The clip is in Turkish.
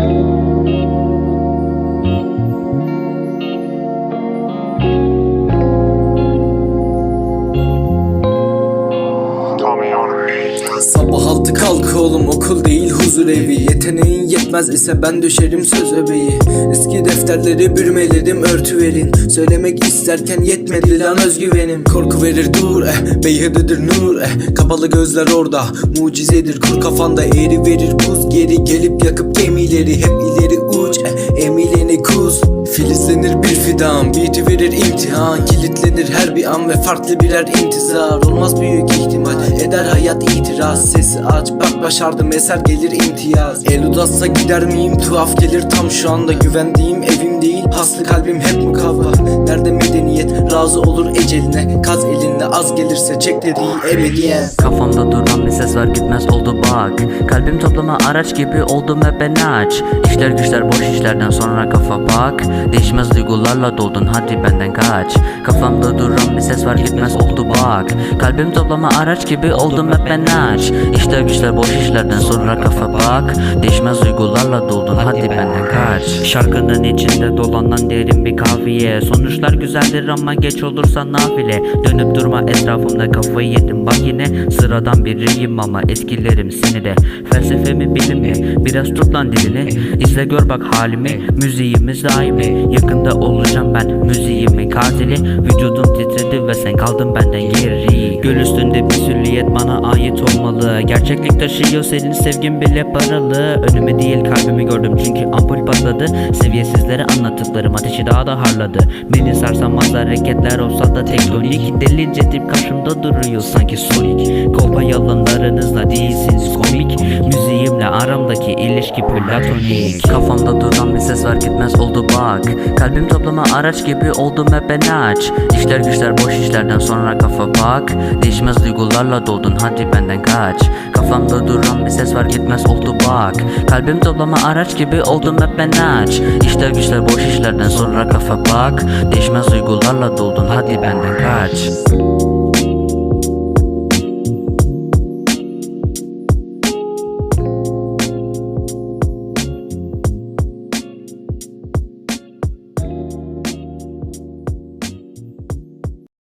Thank you. Oğlum okul değil huzur evi. Yeteneğin yetmez ise ben düşerim söz öbeği. Eski defterleri bürmeledim örtü verin. Söylemek isterken yetmedi lan özgüvenim. Korku verir dur eh beyhudedir nur eh. Kapalı gözler orada mucizedir. Kur kafanda eğri verir buz. Geri gelip yakıp gemileri hep ileri uç eh Kilitlenir her bir an ve farklı birer intizar? Olmaz büyük ihtimal eder hayat itiraz. Sesi aç bak başardım eser gelir imtiyaz. El uzatsa gider miyim? Tuhaf gelir tam şu anda. Güvendiğim evim değil paslı kalbim hep mukavva. Nerede medeniyet? Razı olur eceline. Kaz elinde az gelirse çek dediği ebediyen Kafamda duran bir ses var gitmez oldu bak. Kalbim toplama araç gibi oldum hep ben aç. İşler güçler boş işlerden sonra kafa bak. Değişmez duygularla doldun hadi benden kaç. Kafamda duran bir ses var gitmez oldu bak. Kalbim toplama araç gibi oldum hep ben aç. İşler güçler boş işlerden sonra kafa bak. Değişmez duygularla doldun hadi benden kaç. Şarkının içinde dolanan derin bir kafiye Sonuçlar güzeldir ama geç olursa nafile. Dönüp durma etrafımda kafayı yedim. Bak yine Sıradan biriyim ama etkilerim seni de. Felsefemi bilimi biraz tut lan dilini. İzle gör bak halimi müziğimiz daimi. Yakında olacağım ben müziğimin katili Vücudum titredi ve sen kaldın benden geri. Göl üstünde bir sürliyet bana ait olmalı. Gerçeklik taşıyor senin sevgin bile paralı. Önüme değil kalbimi gördüm çünkü ampul patladı. Seviyesizlere anlattıklarım ateşi daha da harladı. Beni sarsamaz hareketler olsa da tektonik. Delince dip karşımda duruyor sanki sonik ilişki platonik Kafamda duran bir ses var gitmez oldu bak. Kalbim toplama araç gibi oldum hep ben aç. İşler güçler boş işlerden sonra kafa bak. Değişmez duygularla doldun hadi benden kaç. Kafamda duran bir ses var gitmez oldu bak. Kalbim toplama araç gibi oldum hep ben aç. İşler güçler boş işlerden sonra kafa bak. Değişmez duygularla doldun hadi benden kaç